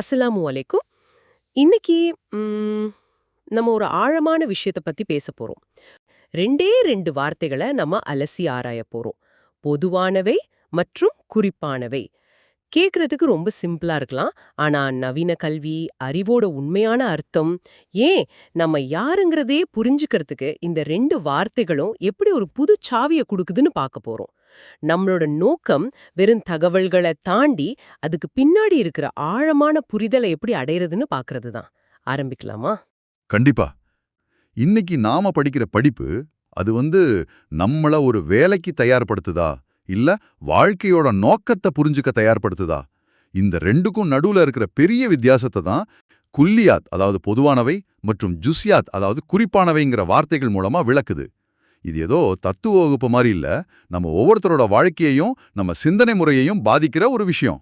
அஸ்ஸலாமு அலைக்கும். இன்னைக்கு நம்ம ஒரு ஆழமான விஷயத்த பத்தி பேச போறோம். ரெண்டே ரெண்டு வார்த்தைகளை நம்ம அலசி ஆராய போறோம். பொதுவானவை மற்றும் குறிப்பானவை. கேக்குறதுக்கு ரொம்ப சிம்பிளா இருக்கலாம். ஆனா நவீன கல்வி அறிவோட உண்மையான அர்த்தம் ஏன் நம்ம யாருங்கிறதே புரிஞ்சுக்கிறதுக்கு இந்த ரெண்டு வார்த்தைகளும் எப்படி ஒரு புது சாவியை கொடுக்குதுன்னு பார்க்க போறோம். நம்மளோட நோக்கம் வெறும் தகவல்களை தாண்டி அதுக்கு பின்னாடி இருக்கிற ஆழமான புரிதலை எப்படி அடையிறதுன்னு பாக்குறது தான். ஆரம்பிக்கலாமா? கண்டிப்பா. இன்னைக்கு நாம படிக்கிற படிப்பு அது வந்து நம்மள ஒரு வேலைக்கு தயார்படுத்துதா? இல்ல வாழ்க்கையோட நோக்கத்தை புரிஞ்சுக்க தயார்படுத்துதா? இந்த ரெண்டுக்கும் நடுவுல இருக்கிற பெரிய வித்தியாசத்தை தான் குல்லியாத் அதாவது பொதுவானவை மற்றும் ஜுஸ்யாத் அதாவது குறிப்பானவைங்கிற வார்த்தைகள் மூலமா விளக்குது. இது ஏதோ தத்துவ வகுப்பு மாதிரி இல்ல நம்ம ஒவ்வொருத்தரோட வாழ்க்கையையும் நம்ம சிந்தனை முறையையும் பாதிக்கிற ஒரு விஷயம்.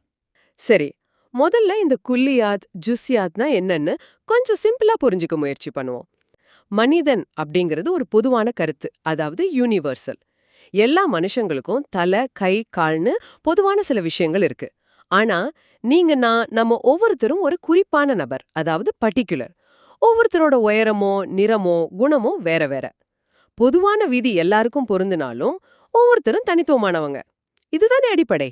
சரி முதல்ல இந்த குல்லியாத் ஜுஸ்யாத்னா என்னன்னு கொஞ்சம் சிம்பிளா புரிஞ்சுக்க முயற்சி பண்ணுவோம். மனிதன் அப்படிங்கிறது ஒரு பொதுவான கருத்து அதாவது யூனிவர்சல். எல்லா மனுஷங்களுக்கும் தலை கை கால்னு பொதுவான சில விஷயங்கள் இருக்கு. ஆனா நீங்க நான் நம்ம ஒவ்வொருத்தரும் ஒரு குறிப்பான நபர் அதாவது பர்டிகுலர் ஒவ்வொருத்தரோட உயரமோ நிறமோ குணமோ வேற வேற. பொதுவான விதி எல்லாருக்கும் பொருந்தினாலும் ஒவ்வொருத்தரும் தனித்துவமானவங்க. இதுதானே அடிப்படை?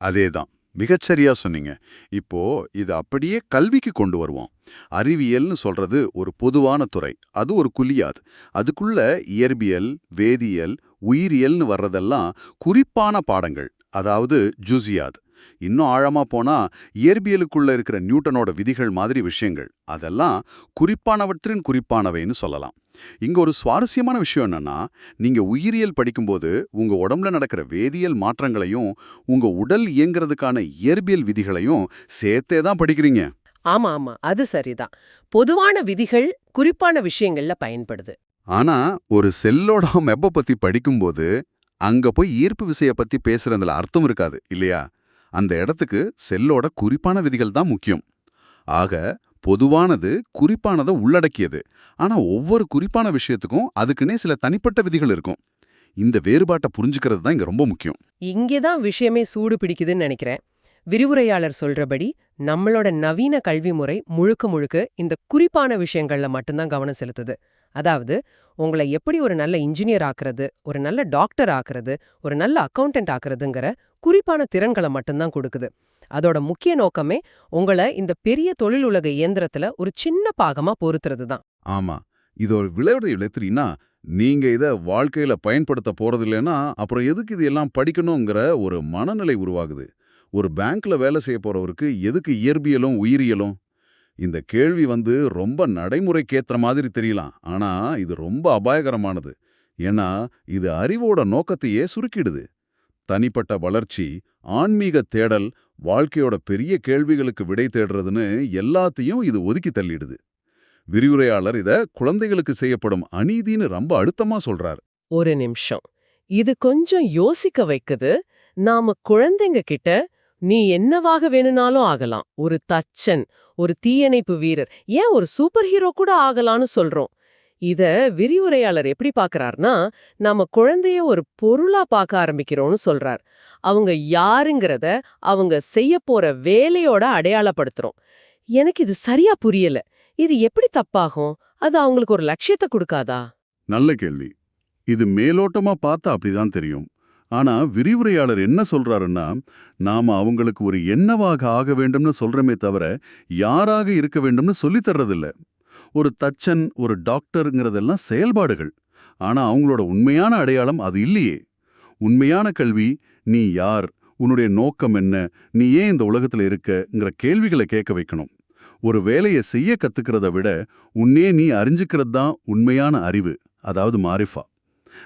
அதேதான் மிகச்சரியா சொன்னீங்க. இப்போ இது அப்படியே கல்விக்கு கொண்டு வருவோம். அறிவியல்னு சொல்றது ஒரு பொதுவான துறை. அது ஒரு குலியாது. அதுக்குள்ள இயற்பியல் வேதியியல் உயிரியல்னு வர்றதெல்லாம் குறிப்பான பாடங்கள். அதாவது ஜுசியாது. இன்னும் ஆழமா போனா இயற்பியலுக்குள்ள இருக்கிற நியூட்டனோட விதிகள் மாதிரி விஷயங்கள். அதெல்லாம் குறிப்பானவற்றின் குறிப்பானவைன்னு சொல்லலாம். இங்க ஒரு சுவாரஸ்யமான விஷயம் என்னன்னா நீங்க உயிரியல் படிக்கும்போது உங்க உடம்புல நடக்கிற வேதியியல் மாற்றங்களையும் உங்க உடல் இயங்குறதுக்கான இயற்பியல் விதிகளையும் சேர்த்தே தான் படிக்கிறீங்க. ஆமா ஆமா. அது சரிதான். பொதுவான விதிகள் குறிப்பான விஷயங்கள்ல பயன்படுது. ஆனா ஒரு செல்லோட மெப்ப பத்தி படிக்கும்போது அங்க போய் ஈர்ப்பு விசைய பத்தி பேசுறதுல அர்த்தம் இருக்காது இல்லையா? அந்த இடத்துக்கு செல்லோட குறிப்பான விதிகள் தான் முக்கியம். ஆக பொதுவானது குறிப்பானதை உள்ளடக்கியது. ஆனா ஒவ்வொரு குறிப்பான விஷயத்துக்கும் அதுக்குன்னே சில தனிப்பட்ட விதிகள் இருக்கும். இந்த வேறுபாட்டை புரிஞ்சுக்கிறது தான் இங்க ரொம்ப முக்கியம். இங்கேதான் விஷயமே சூடு பிடிக்குதுன்னு நினைக்கிறேன். விரிவுரையாளர் சொல்றபடி நம்மளோட நவீன கல்வி முறை முழுக்க முழுக்க இந்த குறிப்பான விஷயங்கள்ல மட்டும்தான் கவனம் செலுத்துது. அதாவது உங்களை எப்படி ஒரு நல்ல இன்ஜினியர் ஆக்குறது ஒரு நல்ல டாக்டர் ஆக்குறது ஒரு நல்ல அக்கவுண்டன்ட் ஆக்குறதுங்கிற குறிப்பான திறன்களை மட்டும்தான் கொடுக்குது. அதோட முக்கிய நோக்கமே உங்களை இந்த பெரிய தொழில் உலக இயந்திரத்துல ஒரு சின்ன பாகமா பொறுத்துறது தான் ஆமா. இது ஒரு விளையாட இழுத்துறீங்கன்னா நீங்க இத வாழ்க்கையில பயன்படுத்த போறது இல்லைன்னா அப்புறம் எதுக்கு இது எல்லாம் படிக்கணுங்கிற ஒரு மனநிலை உருவாகுது. ஒரு பேங்க்ல வேலை செய்ய போறவருக்கு எதுக்கு இயற்பியலும் உயிரியலும்? இந்த கேள்வி வந்து ரொம்ப நடைமுறைக்கேற்ற மாதிரி தெரியலாம். ஆனா இது ரொம்ப அபாயகரமானது. ஏன்னா இது அறிவோட நோக்கத்தையே சுருக்கிடுது. தனிப்பட்ட வளர்ச்சி ஆன்மீக தேடல் வாழ்க்கையோட பெரிய கேள்விகளுக்கு விடை தேடுறதுன்னு எல்லாத்தையும் இது ஒதுக்கி தள்ளிடுது. விரிவுரையாளர் இத குழந்தைகளுக்கு செய்யப்படும் அநீதின்னு ரொம்ப அழுத்தமா சொல்றார். ஒரு நிமிஷம். இது கொஞ்சம் யோசிக்க வைக்குது. நாம குழந்தைங்க கிட்ட நீ என்னவாக வேணும்னாலும் ஆகலாம். ஒரு தச்சன் ஒரு தீயணைப்பு வீரர். ஏன் ஒரு சூப்பர் ஹீரோ கூட ஆகலாம்னு சொல்றோம்? இத விரிவுரையாளர் எப்படி பார்க்கறார்னா நாம குழந்தைய ஒரு பொருளா பார்க்க ஆரம்பிக்கிறோம்னு சொல்றார். அவங்க யாருங்கிறத அவங்க செய்ய போற வேலையோட அடையாளப்படுத்துறோம். எனக்கு இது சரியா புரியல. இது எப்படி தப்பாகும்? அது அவங்களுக்கு ஒரு லட்சியத்தை கொடுக்காதா? நல்ல கேள்வி. இது மேலோட்டமா பார்த்தா அப்படிதான் தெரியும். ஆனா விரிவுரையாளர் என்ன சொல்றாருன்னா நாம அவங்களுக்கு ஒரு என்னவாக ஆக வேண்டும்னு சொல்றமே தவிர யாராக இருக்க வேண்டும்னு சொல்லித்தர்றதில்ல ஒரு தச்சன் ஒரு டாக்டருங்கிறதெல்லாம் செயல்பாடுகள். ஆனா அவங்களோட உண்மையான அடையாளம் அது இல்லையே. உண்மையான கல்வி நீ யார் உன்னுடைய நோக்கம் என்ன நீ ஏன் இந்த உலகத்துல இருக்கங்கிற கேள்விகளை கேட்க வைக்கணும். ஒரு வேலையை செய்ய கத்துக்கிறத விட உன்னே நீ அறிஞ்சுக்கிறது தான் உண்மையான அறிவு. அதாவது மாரிஃபா.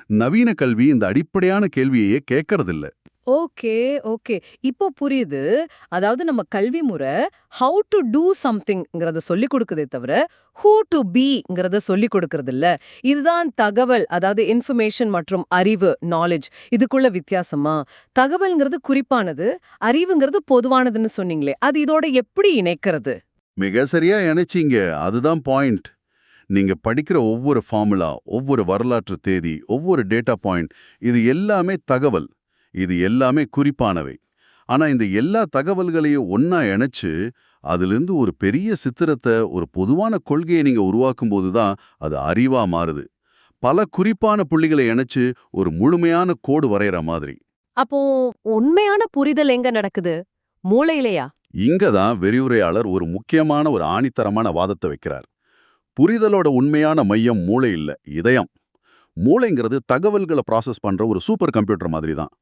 நவீன கல்வி இந்த அடிப்படையான கேள்வியையே கேட்கறதில்ல ஓகே ஓகே. இப்போ புரியுது. அதாவது நம்ம கல்வி முறை ஹவு டு டூ சம்திங்ங்கிறத சொல்லி கொடுக்குதே தவிர ஹூ டு பீங்கிறத சொல்லி கொடுக்கறது இல்ல இதுதான் தகவல் அதாவது இன்ஃபர்மேஷன் மற்றும் அறிவு நாலேஜ் இதுக்குள்ள வித்தியாசமா? தகவல்ங்கிறது குறிப்பானது அறிவுங்கிறது பொதுவானதுன்னு சொன்னீங்களே அது இதோட எப்படி இணைக்கிறது? மிக சரியா இணைச்சிங்க. அதுதான் பாயிண்ட் நீங்க படிக்கிற ஒவ்வொரு ஃபார்முலா ஒவ்வொரு வரலாற்று தேதி ஒவ்வொரு டேட்டா பாயிண்ட் இது எல்லாமே தகவல். இது எல்லாமே குறிப்பானவை. ஆனா இந்த எல்லா தகவல்களையும் ஒண்ணா இணைச்சு அதிலிருந்து ஒரு பெரிய சித்திரத்தை ஒரு பொதுவான கொள்கையை நீங்க உருவாக்கும் போதுதான் அது அறிவா மாறுது. பல குறிப்பான புள்ளிகளை இணைச்சு ஒரு முழுமையான கோடு வரையற மாதிரி. அப்போ உண்மையான புரிதல் எங்க நடக்குது? மூளையிலையா? இங்க தான் விரிவுரையாளர் ஒரு முக்கியமான ஒரு ஆணித்தரமான வாதத்தை வைக்கிறார். புரிதலோட உண்மையான மையம் மூளை இல்ல இதயம். மூளைங்கிறது தகவல்களை ப்ராசஸ் பண்ற ஒரு சூப்பர் கம்ப்யூட்டர் மாதிரி தான்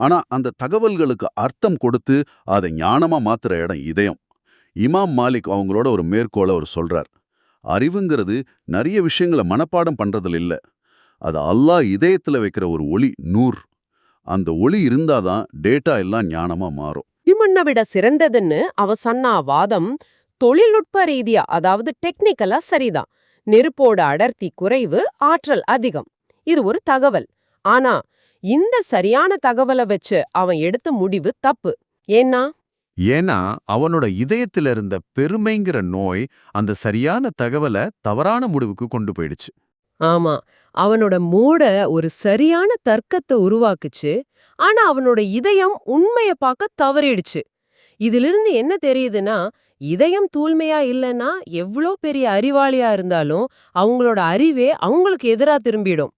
ஆனா அந்த தகவல்களுக்கு அர்த்தம் கொடுத்து அதை ஞானமா மாத்துற இடம் இதயம். இமாம் மாலிக் அவங்களோட ஒரு மேற்கோளை அவர் சொல்கிறார் அறிவுங்கிறது நிறைய விஷயங்களை மனப்பாடம் பண்றதுல இல்ல. அது அல்லாஹ் இதயத்துல வைக்கிற ஒரு ஒளி நூர். அந்த ஒளி இருந்தாதான் டேட்டா எல்லாம் ஞானமா மாறும். இமண்ணை விட சிறந்ததுன்னு அவ சொன்ன வாதம் தொழில்நுட்ப ரீதியா அதாவது டெக்னிக்கலா சரிதான். நெருப்போட அடர்த்தி குறைவு ஆற்றல் அதிகம். இது ஒரு தகவல். ஆனா இந்த சரியான தகவலை வச்சு அவன் எடுத்த முடிவு தப்பு. ஏன்னா? ஏன்னா அவனோட இதயத்துல இருந்த பெருமைங்கிற நோய் அந்த சரியான தகவலை தவறான முடிவுக்கு கொண்டு போயிடுச்சு. ஆமா அவனோட மூட ஒரு சரியான தர்க்கத்தை உருவாக்குச்சு. ஆனா அவனோட இதயம் உண்மைய பார்க்க தவறிடுச்சு. இதிலிருந்து என்ன தெரியுதுன்னா இதயம் தூய்மையா இல்லைன்னா எவ்ளோ பெரிய அறிவாளியா இருந்தாலும் அவங்களோட அறிவே அவங்களுக்கு எதிரா திரும்பிடும்.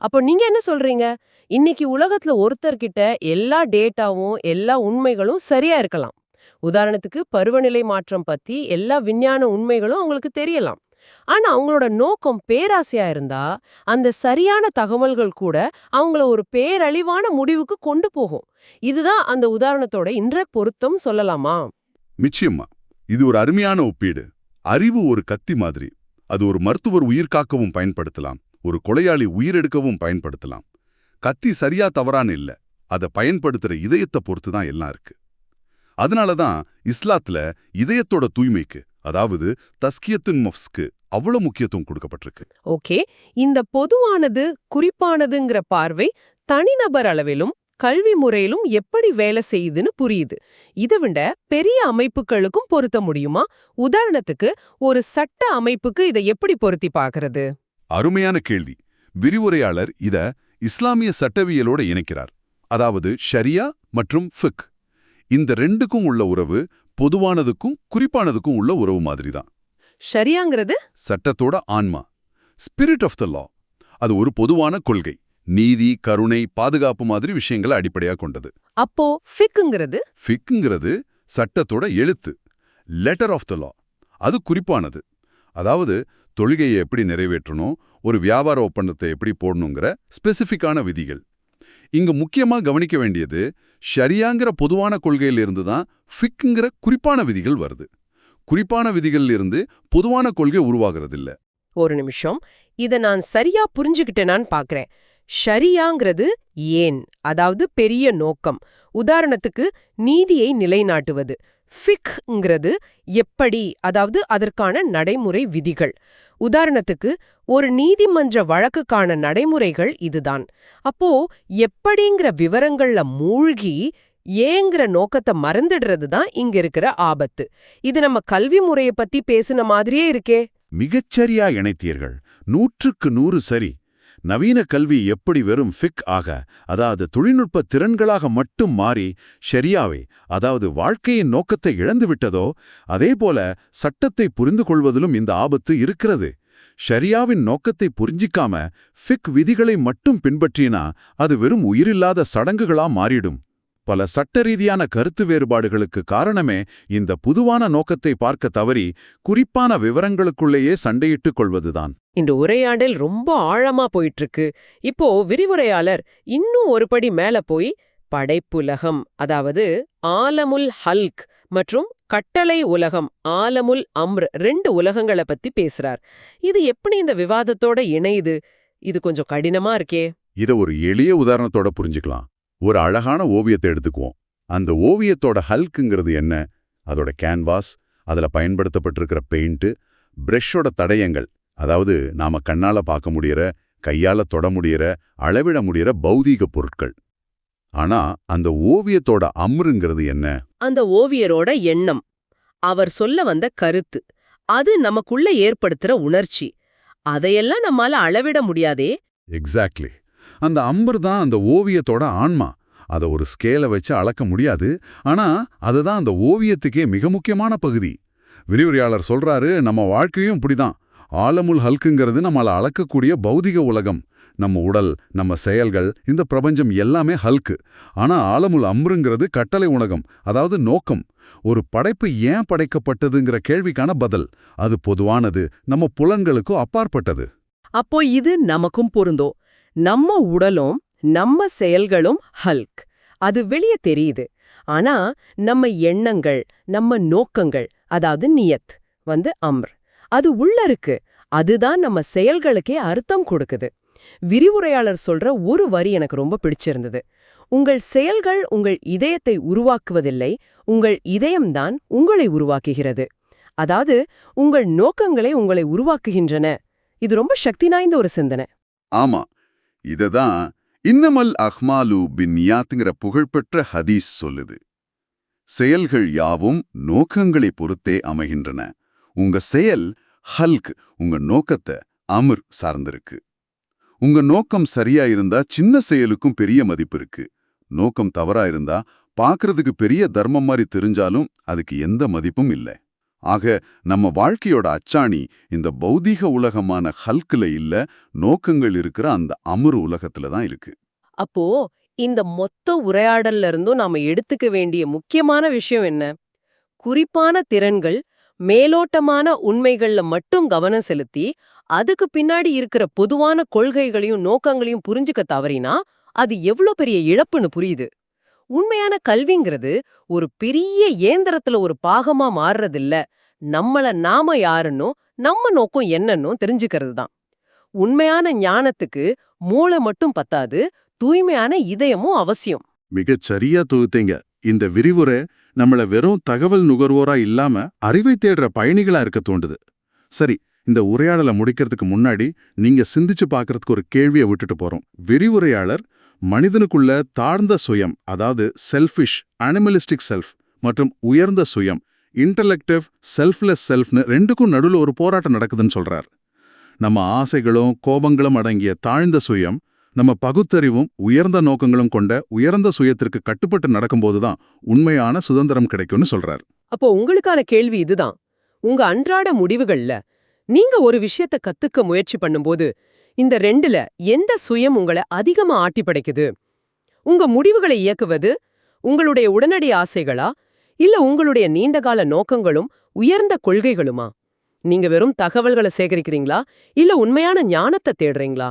அப்போ நீங்க என்ன சொல்றீங்க? இன்னைக்கு உலகத்துல ஒருத்தர்கிட்ட எல்லா டேட்டாவும் எல்லா உண்மைகளும் சரியா இருக்கலாம். உதாரணத்துக்கு பருவநிலை மாற்றம் பத்தி எல்லா விஞ்ஞான உண்மைகளும் அவங்களுக்கு தெரியலாம். ஆனா அவங்களோட நோக்கம் பேராசையா இருந்தா அந்த சரியான தகவல்கள் கூட அவங்கள ஒரு பேரழிவான முடிவுக்கு கொண்டு போகும். இதுதான் அந்த உதாரணத்தோட இன்ற பொருத்தம் சொல்லலாமா? நிச்சயமா. இது ஒரு அருமையான ஒப்பீடு. அறிவு ஒரு கத்தி மாதிரி. அது ஒரு மருத்துவர் உயிர் காக்கவும் பயன்படுத்தலாம். ஒரு கொலையாளி உயிரெடுக்கவும் பயன்படுத்தலாம். கத்தி சரியா தவறான்னு இல்ல. அதை பயன்படுத்துற இதயத்தை பொறுத்து தான் எல்லாம் இருக்கு. அதனால தான் இஸ்லாத்துல இதயத்தோட தூய்மைக்கு அதாவது தஸ்கியத்தின் மஃப்ஸ்க்கு அவ்வளவு முக்கியத்துவம் கொடுக்கப்பட்டிருக்கு. ஓகே. இந்த பொதுவானது குறிப்பானதுங்கிற பார்வை தனிநபர் அளவிலும் கல்வி முறையிலும் எப்படி வேலை செய்யுதுன்னு புரியுது. இதை விட பெரிய அமைப்புகளுக்கும் பொருத்த முடியுமா? உதாரணத்துக்கு ஒரு சட்ட அமைப்புக்கு இதை எப்படி பொருத்தி பார்க்கறது? அருமையான கேள்வி. விரிவுரையாளர் இத இஸ்லாமிய சட்டவியலோட இணைக்கிறார். அதாவது ஷரியா மற்றும் ஃபிக். இந்த ரெண்டுக்கும் உள்ள உறவு பொதுவானதுக்கும் குறிப்பானதுக்கும் உள்ள உறவு மாதிரிதான். ஷரியாங்கிறது? சட்டத்தோட ஆன்மா. ஸ்பிரிட் ஆஃப் த லா அது ஒரு பொதுவான கொள்கை. நீதி கருணை பாதுகாப்பு மாதிரி விஷயங்களை அடிப்படையா கொண்டது. அப்போ ஃபிக்குங்கிறது ஃபிக்குங்கிறது சட்டத்தோட எழுத்து லெட்டர் ஆஃப் த லா அது குறிப்பானது. அதாவது தொழுகையை எப்படி நிறைவேற்றணும் ஒரு வியாபார ஒப்பந்தத்தை எப்படி போடணுங்கிற ஸ்பெசிஃபிக்கான விதிகள். இங்க முக்கியமா கவனிக்க வேண்டியது ஷரியாங்கிற பொதுவான கொள்கையிலிருந்து தான் ஃபிக்குங்கிற குறிப்பான விதிகள் வருது. குறிப்பான விதிகள்ல இருந்து பொதுவான கொள்கை உருவாகிறதில்ல. ஒரு நிமிஷம். இத நான் சரியா புரிஞ்சுக்கிட்டேனான்னு பாக்குறேன். ஷரியாங்கிறது ஏன்? அதாவது பெரிய நோக்கம். உதாரணத்துக்கு நீதியை நிலைநாட்டுவது. ஃபிக்ங்கிறது எப்படி? அதாவது அதற்கான நடைமுறை விதிகள். உதாரணத்துக்கு ஒரு நீதிமன்ற வழக்குக்கான நடைமுறைகள் இதுதான். அப்போ எப்படிங்கிற விவரங்கள்ல மூழ்கி ஏங்கிற நோக்கத்தை மறந்துடுறது தான் இங்க இருக்கிற ஆபத்து. இது நம்ம கல்வி முறைய பத்தி பேசின மாதிரியே இருக்கே. மிகச்சரியா இணைத்தீர்கள். நூற்றுக்கு நூறு சரி. நவீன கல்வி எப்படி வெறும் ஃபிக் ஆக அதாவது தொழில்நுட்ப திறன்களாக மட்டும் மாறி ஷெரியாவை அதாவது வாழ்க்கையின் நோக்கத்தை இழந்து விட்டதோ அதேபோல சட்டத்தை புரிந்து கொள்வதிலும் இந்த ஆபத்து இருக்கிறது. ஷரியாவின் நோக்கத்தை புரிஞ்சிக்காம ஃபிக் விதிகளை மட்டும் பின்பற்றினா அது வெறும் உயிரில்லாத சடங்குகளா மாறிடும். பல சட்ட ரீதியான கருத்து வேறுபாடுகளுக்கு காரணமே இந்த புதுவான நோக்கத்தை பார்க்க தவறி குறிப்பான விவரங்களுக்குள்ளேயே சண்டையிட்டுக் கொள்வதுதான். இந்த உரையாடல் ரொம்ப ஆழமா போயிட்டு இருக்கு இப்போ விரிவுரையாளர் இன்னும் ஒரு படி மேல போய் படைப்புலகம் அதாவது ஆலமுல் ஹல்க் மற்றும் கட்டளை உலகம் ஆலமுல் அம்ர் ரெண்டு உலகங்களை பத்தி பேசுறார். இது எப்படி இந்த விவாதத்தோட இணையுது? இது கொஞ்சம் கடினமா இருக்கே. இத ஒரு எளிய உதாரணத்தோட புரிஞ்சுக்கலாம். ஒரு அழகான ஓவியத்தை எடுத்துக்குவோம். அந்த ஓவியத்தோட ஹல்க்குங்கிறது என்ன? அதோட கேன்வாஸ் அதுல பயன்படுத்தப்பட்டிருக்கிற பெயிண்ட்டு பிரஷோட தடயங்கள் அதாவது நாம கண்ணால பார்க்க முடியற கையால தொட முடியற அளவிட முடியற பௌதீக பொருட்கள். ஆனா அந்த ஓவியத்தோட அம்ருங்கிறது என்ன? அந்த ஓவியரோட எண்ணம். அவர் சொல்ல வந்த கருத்து. அது நமக்குள்ள ஏற்படுத்துற உணர்ச்சி. அதையெல்லாம் நம்மால அளவிட முடியாதே. எக்ஸாக்ட்லி அந்த அம்பர் தான் அந்த ஓவியத்தோட ஆன்மா. அதை ஒரு ஸ்கேலை வச்சு அளக்க முடியாது. ஆனா அதுதான் அந்த ஓவியத்துக்கே மிக முக்கியமான பகுதி. விரிவுரையாளர் சொல்றாரு நம்ம வாழ்க்கையும் இப்படிதான். ஆலமுல் ஹல்குங்கிறது நம்மளை அளக்கக்கூடிய பௌதிக உலகம். நம்ம உடல் நம்ம செயல்கள் இந்த பிரபஞ்சம் எல்லாமே ஹல்கு ஆனா ஆலமுல் அம்ருங்கிறது கட்டளை உலகம் அதாவது நோக்கம். ஒரு படைப்பு ஏன் படைக்கப்பட்டதுங்கிற கேள்விக்கான பதில். அது பொதுவானது நம்ம புலன்களுக்கும் அப்பாற்பட்டது. அப்போ இது நமக்கும் பொருந்தோ. நம்ம உடலும் நம்ம செயல்களும் ஹல்க். அது வெளியே தெரியுது. ஆனா நம்ம எண்ணங்கள் நம்ம நோக்கங்கள் அதாவது நியத் வந்து அம்ர். அது உள்ள இருக்கு. அதுதான் நம்ம செயல்களுக்கே அர்த்தம் கொடுக்குது. விரிவுரையாளர் சொல்ற ஒரு வரி எனக்கு ரொம்ப பிடிச்சிருந்தது. உங்கள் செயல்கள் உங்கள் இதயத்தை உருவாக்குவதில்லை உங்கள் இதயம்தான் உங்களை உருவாக்குகிறது. அதாவது உங்கள் நோக்கங்களை உங்களை உருவாக்குகின்றன. இது ரொம்ப சக்தி வாய்ந்த ஒரு சிந்தனை. ஆமா. இததான் இன்னமல் அஹ்மாலு பின்யாத்துங்கிற புகழ்பெற்ற ஹதீஸ் சொல்லுது. செயல்கள் யாவும் நோக்கங்களை பொறுத்தே அமைகின்றன. உங்க செயல் ஹல்க் உங்க நோக்கத்தை அமிர் சார்ந்திருக்கு. உங்க நோக்கம் சரியா இருந்தா சின்ன செயலுக்கும் பெரிய மதிப்பு இருக்கு. நோக்கம் தவறா இருந்தா பார்க்கறதுக்கு பெரிய தர்மம் மாதிரி தெரிஞ்சாலும் அதுக்கு எந்த மதிப்பும் இல்லை. ஆக நம்ம வாழ்க்கையோட அச்சாணி இந்த பௌதீக உலகமான ஹல்க்ல இல்ல நோக்கங்கள் இருக்கிற அந்த அமுரு உலகத்துல தான் இருக்கு. அப்போ இந்த மொத்த உரையாடல்ல இருந்தும் நாம எடுத்துக்க வேண்டிய முக்கியமான விஷயம் என்ன? குறிப்பான திறன்கள் மேலோட்டமான உண்மைகள்ல மட்டும் கவனம் செலுத்தி அதுக்கு பின்னாடி இருக்கிற பொதுவான கொள்கைகளையும் நோக்கங்களையும் புரிஞ்சுக்க தவறினா அது எவ்ளோ பெரிய இழப்புன்னு புரியுது. உண்மையான கல்விங்கிறது ஒரு பெரிய இயந்திரத்துல ஒரு பாகமா மாறுறதில்ல. நம்மள நாம யாருன்னோ நம்ம நோக்கம் என்னன்னோ தெரிஞ்சுக்கிறது தான். உண்மையான ஞானத்துக்கு மூளை மட்டும் பத்தாது தூய்மையான இதயமும் அவசியம். மிகச் சரியா தொகுத்தீங்க. இந்த விரிவுரை நம்மள வெறும் தகவல் நுகர்வோரா இல்லாம அறிவை தேடுற பயணிகளா இருக்க தோண்டுது. சரி இந்த உரையாடலை முடிக்கிறதுக்கு முன்னாடி நீங்க சிந்திச்சு பார்க்கறதுக்கு ஒரு கேள்வியை விட்டுட்டு போறோம். விரிவுரையாளர் மனிதனுக்குள்ள தாழ்ந்த சுயம் அதாவது செல்ஃபிஷ் அனிமலிஸ்டிக் செல்ஃப் மற்றும் உயர்ந்த சுயம் இன்டலெக்டிவ் செல்ஃப்லெஸ் செல்ஃப்னு ரெண்டுக்கும் நடுவுல ஒரு போராட்டம் நடக்குதுன்னு சொல்றார். நம்ம ஆசைகளும் கோபங்களும் அடங்கிய தாழ்ந்த சுயம் நம்ம பகுத்தறிவும் உயர்ந்த நோக்கங்களும் கொண்ட உயர்ந்த சுயத்திற்கு கட்டுப்பட்டு நடக்கும்போதுதான் உண்மையான சுதந்திரம் கிடைக்கும்னு சொல்றார். அப்போ உங்களுக்கான கேள்வி இதுதான். உங்க அன்றாட முடிவுகள்ல நீங்க ஒரு விஷயத்த கத்துக்க முயற்சி பண்ணும்போது இந்த ரெண்டுல எந்த சுயம் உங்களை அதிகமா ஆட்டி படைக்குது? உங்க முடிவுகளை இயக்குவது உங்களுடைய உடனடி ஆசைகளா? இல்ல உங்களுடைய நீண்டகால நோக்கங்களும் உயர்ந்த கொள்கைகளுமா? நீங்க வெறும் தகவல்களை சேகரிக்கிறீங்களா? இல்ல உண்மையான ஞானத்தை தேடுறீங்களா?